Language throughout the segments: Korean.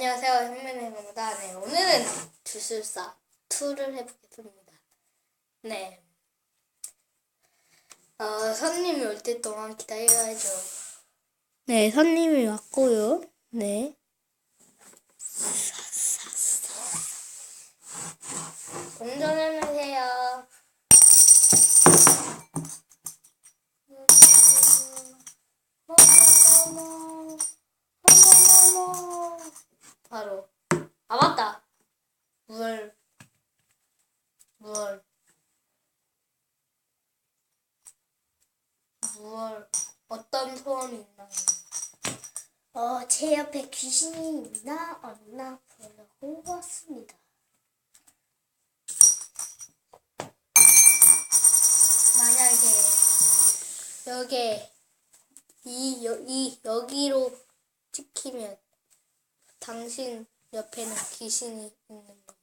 안녕하세요, 현민입니다. 네, 오늘은 주술사 2를 해보겠습니다. 네. 어, 손님이 올 때 동안 기다려야죠. 네, 손님이 왔고요. 네. 물. 어떤 소원이 있나요? 어, 제 옆에 귀신이 있나 없나 보려고 왔습니다. 만약에 여기 이, 여, 이 여기로 찍히면 당신 옆에는 귀신이 있는 겁니다.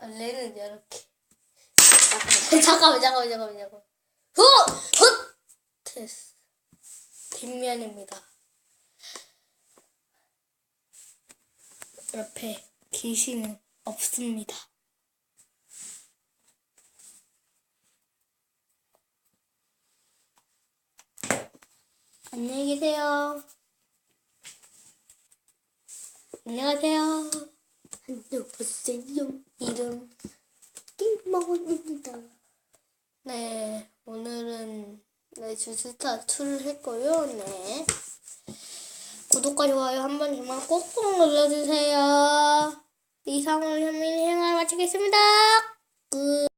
원래는 이렇게 잠깐만 잠깐만 잠깐만 잠깐만 후! 훗! 됐어 뒷면입니다. 옆에 귀신은 없습니다. 안녕히 계세요. 안녕하세요. 안녕하세요. 이름. 김먹입니다. 네, 오늘은 네, 주스타 2를 했고요. 네. 구독과 좋아요 한 번씩만 꼭꼭 눌러주세요. 이상으로 현민이 생활 마치겠습니다. 끝.